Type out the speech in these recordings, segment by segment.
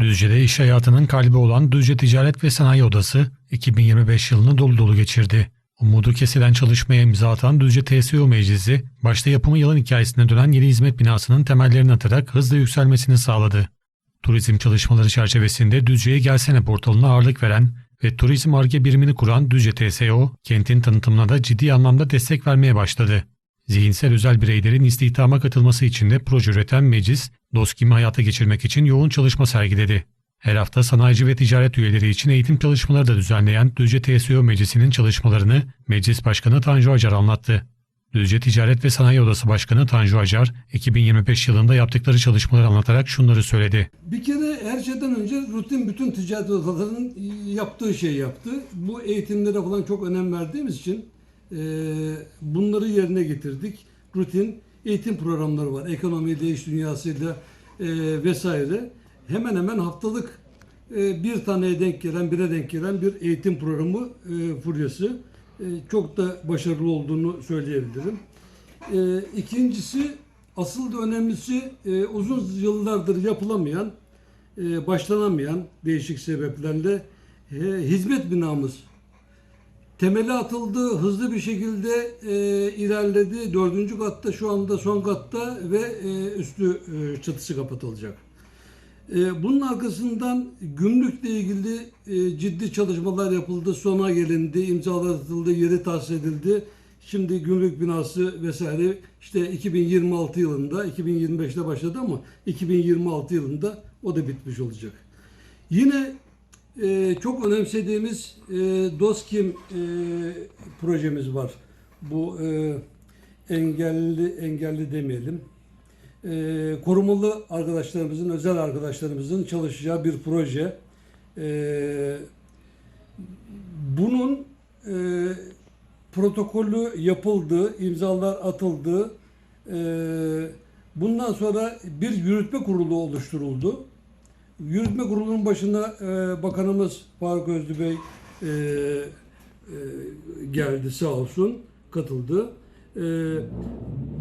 Düzce'de iş hayatının kalbi olan Düzce Ticaret ve Sanayi Odası 2025 yılını dolu dolu geçirdi. Umudu kesilen çalışmaya imza atan Düzce TSO Meclisi, başta yapımı yılın hikayesine dönen yeni hizmet binasının temellerini atarak hızla yükselmesini sağladı. Turizm çalışmaları çerçevesinde Düzce'ye Gelsene portalına ağırlık veren ve turizm arge birimini kuran Düzce TSO, kentin tanıtımına da ciddi anlamda destek vermeye başladı. Zihinsel özel bireylerin istihdama katılması için de proje üreten meclis, DOSKİM'i hayata geçirmek için yoğun çalışma sergiledi. Her hafta sanayici ve ticaret üyeleri için eğitim çalışmaları da düzenleyen Düzce TSO Meclisi'nin çalışmalarını Meclis Başkanı Tanju Acar anlattı. Düzce Ticaret ve Sanayi Odası Başkanı Tanju Acar, 2025 yılında yaptıkları çalışmaları anlatarak şunları söyledi. Bir kere her şeyden önce rutin bütün ticaret odalarının yaptığı şeyi yaptı. Bu eğitimlere falan çok önem verdiğimiz için bunları yerine getirdik. Rutin eğitim programları var. Ekonomiyle, iş dünyasıyla e, vesaire. Hemen hemen haftalık e, bir taneye denk gelen, bire denk gelen bir eğitim programı e, furyası. E, çok da başarılı olduğunu söyleyebilirim. E, ikincisi, asıl da önemlisi e, uzun yıllardır yapılamayan, e, başlanamayan değişik sebeplerle e, hizmet binamız temeli atıldı, hızlı bir şekilde e, ilerledi. Dördüncü katta şu anda son katta ve e, üstü e, çatısı kapatılacak. E, bunun arkasından gümrükle ilgili e, ciddi çalışmalar yapıldı, sona gelindi, imzalar atıldı, yeri tahsis edildi. Şimdi gümrük binası vesaire işte 2026 yılında, 2025'te başladı ama 2026 yılında o da bitmiş olacak. Yine e, çok önemsediğimiz e, DOSKİM e, projemiz var. Bu e, engelli engelli demeyelim. E, korumalı arkadaşlarımızın, özel arkadaşlarımızın çalışacağı bir proje. E, bunun e, protokolü yapıldı, imzalar atıldı. E, bundan sonra bir yürütme kurulu oluşturuldu. Yürütme kurulunun başına e, Bakanımız Faruk Özlü Bey e, e, geldi sağ olsun, katıldı. E,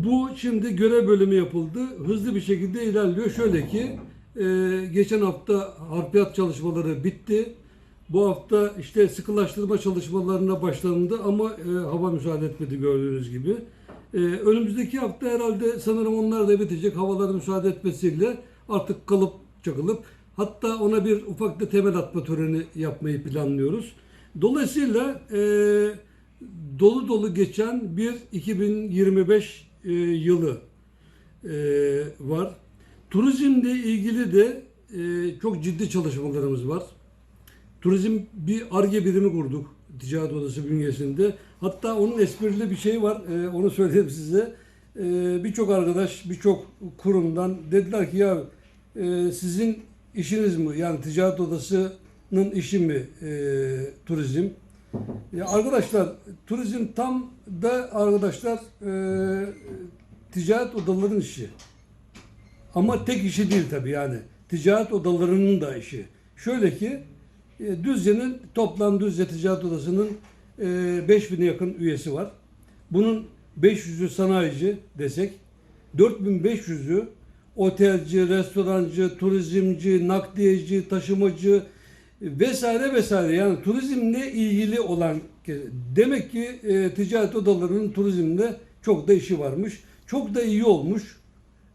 bu şimdi görev bölümü yapıldı. Hızlı bir şekilde ilerliyor. Şöyle ki e, geçen hafta harfiyat çalışmaları bitti. Bu hafta işte sıkılaştırma çalışmalarına başlandı ama e, hava müsaade etmedi gördüğünüz gibi. E, önümüzdeki hafta herhalde sanırım onlar da bitecek. Havaların müsaade etmesiyle artık kalıp çakılıp hatta ona bir ufak da temel atma töreni yapmayı planlıyoruz. Dolayısıyla e, dolu dolu geçen bir 2025 e, yılı e, var. Turizmle ilgili de e, çok ciddi çalışmalarımız var. Turizm bir ARGE birimi kurduk Ticaret Odası bünyesinde. Hatta onun esprili bir şey var. e, onu söyleyeyim size. E, birçok arkadaş, birçok kurumdan dediler ki ya e, sizin işiniz mi? Yani Ticaret Odası'nın işi mi e, turizm? Ya arkadaşlar turizm tam da arkadaşlar e, ticaret odalarının işi. Ama tek işi değil tabii yani. Ticaret odalarının da işi. Şöyle ki e, Düzce'nin toplam Düzce Ticaret Odası'nın e, 5000'e yakın üyesi var. Bunun 500'ü sanayici desek 4500'ü otelci, restorancı, turizmci, nakliyeci, taşımacı vesaire vesaire yani turizmle ilgili olan demek ki e, ticaret odalarının turizmde çok da işi varmış. Çok da iyi olmuş.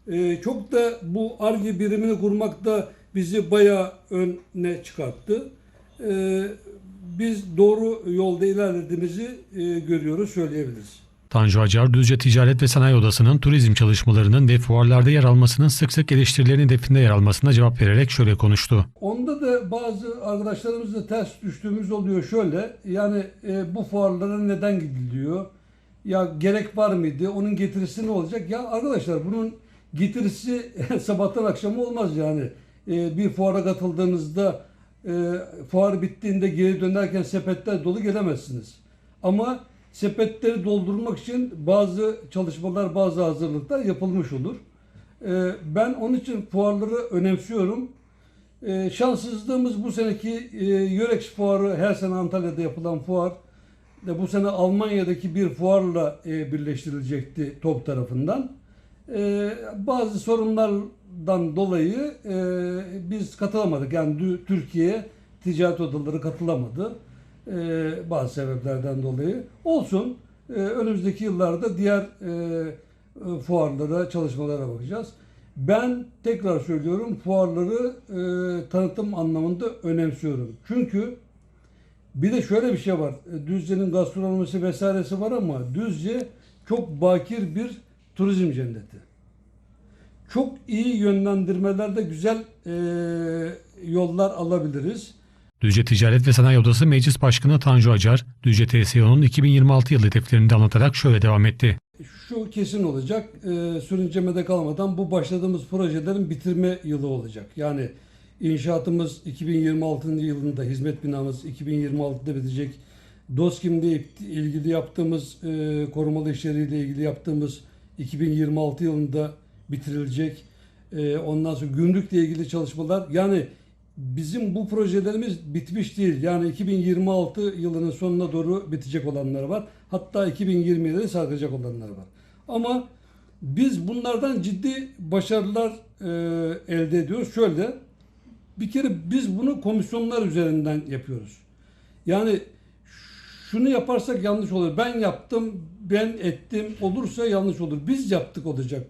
E, çok da bu ARGE birimini kurmakta bizi bayağı öne çıkarttı. E, biz doğru yolda ilerlediğimizi e, görüyoruz, söyleyebiliriz. Tanju Acar, Düzce Ticaret ve Sanayi Odası'nın turizm çalışmalarının ve fuarlarda yer almasının sık sık eleştirilerin hedefinde yer almasına cevap vererek şöyle konuştu. Onda da bazı arkadaşlarımızla ters düştüğümüz oluyor şöyle. Yani e, bu fuarlara neden gidiliyor? Ya gerek var mıydı? Onun getirisi ne olacak? Ya arkadaşlar bunun getirisi sabahtan akşama olmaz yani. E, bir fuara katıldığınızda e, fuar bittiğinde geri dönerken sepetler dolu gelemezsiniz. Ama sepetleri doldurmak için bazı çalışmalar, bazı hazırlıklar yapılmış olur. E, ben onun için fuarları önemsiyorum. E, şanssızlığımız bu seneki e, Eurex fuarı her sene Antalya'da yapılan fuar de bu sene Almanya'daki bir fuarla e, birleştirilecekti top tarafından. E, bazı sorunlardan dolayı e, biz katılamadık. Yani Türkiye ticaret odaları katılamadı. E, bazı sebeplerden dolayı. Olsun. E, önümüzdeki yıllarda diğer e, e, fuarlara, çalışmalara bakacağız. Ben tekrar söylüyorum fuarları e, tanıtım anlamında önemsiyorum. Çünkü bir de şöyle bir şey var. Düzce'nin gastronomisi vesairesi var ama Düzce çok bakir bir turizm cenneti. Çok iyi yönlendirmelerde güzel e, yollar alabiliriz. Düzce Ticaret ve Sanayi Odası Meclis Başkanı Tanju Acar, Düzce TSEO'nun 2026 yılı hedeflerini de anlatarak şöyle devam etti. Şu kesin olacak. E, sürüncemede kalmadan bu başladığımız projelerin bitirme yılı olacak. Yani inşaatımız 2026 yılında, hizmet binamız 2026'da bitecek. DOSKİM'de ilgili yaptığımız e, korumalı işleriyle ilgili yaptığımız 2026 yılında bitirilecek. E, ondan sonra gümrükle ilgili çalışmalar yani bizim bu projelerimiz bitmiş değil. Yani 2026 yılının sonuna doğru bitecek olanlar var. Hatta 2027'de sarkacak olanlar var. Ama biz bunlardan ciddi başarılar e, elde ediyoruz. Şöyle bir kere biz bunu komisyonlar üzerinden yapıyoruz. Yani şunu yaparsak yanlış olur. Ben yaptım, ben ettim olursa yanlış olur. Biz yaptık olacak.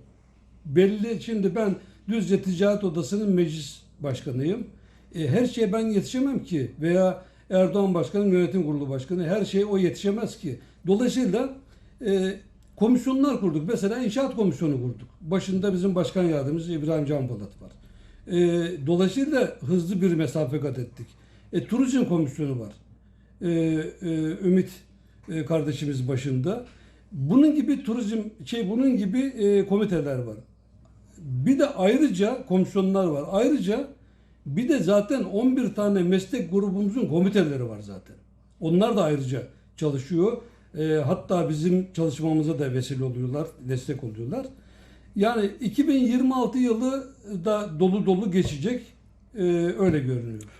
Belli şimdi ben Düzce Ticaret Odası'nın meclis başkanıyım. E, her şeye ben yetişemem ki veya Erdoğan Başkanı yönetim kurulu başkanı her şeye o yetişemez ki. Dolayısıyla e, komisyonlar kurduk. Mesela inşaat komisyonu kurduk. Başında bizim başkan yardımcımız İbrahim Can Polat var. E, dolayısıyla hızlı bir mesafe kat ettik. E, turizm komisyonu var. E, e, Ümit e, kardeşimiz başında. Bunun gibi turizm şey bunun gibi e, komiteler var. Bir de ayrıca komisyonlar var. Ayrıca bir de zaten 11 tane meslek grubumuzun komiteleri var zaten. Onlar da ayrıca çalışıyor. E, hatta bizim çalışmamıza da vesile oluyorlar, destek oluyorlar. Yani 2026 yılı da dolu dolu geçecek. E, öyle görünüyor.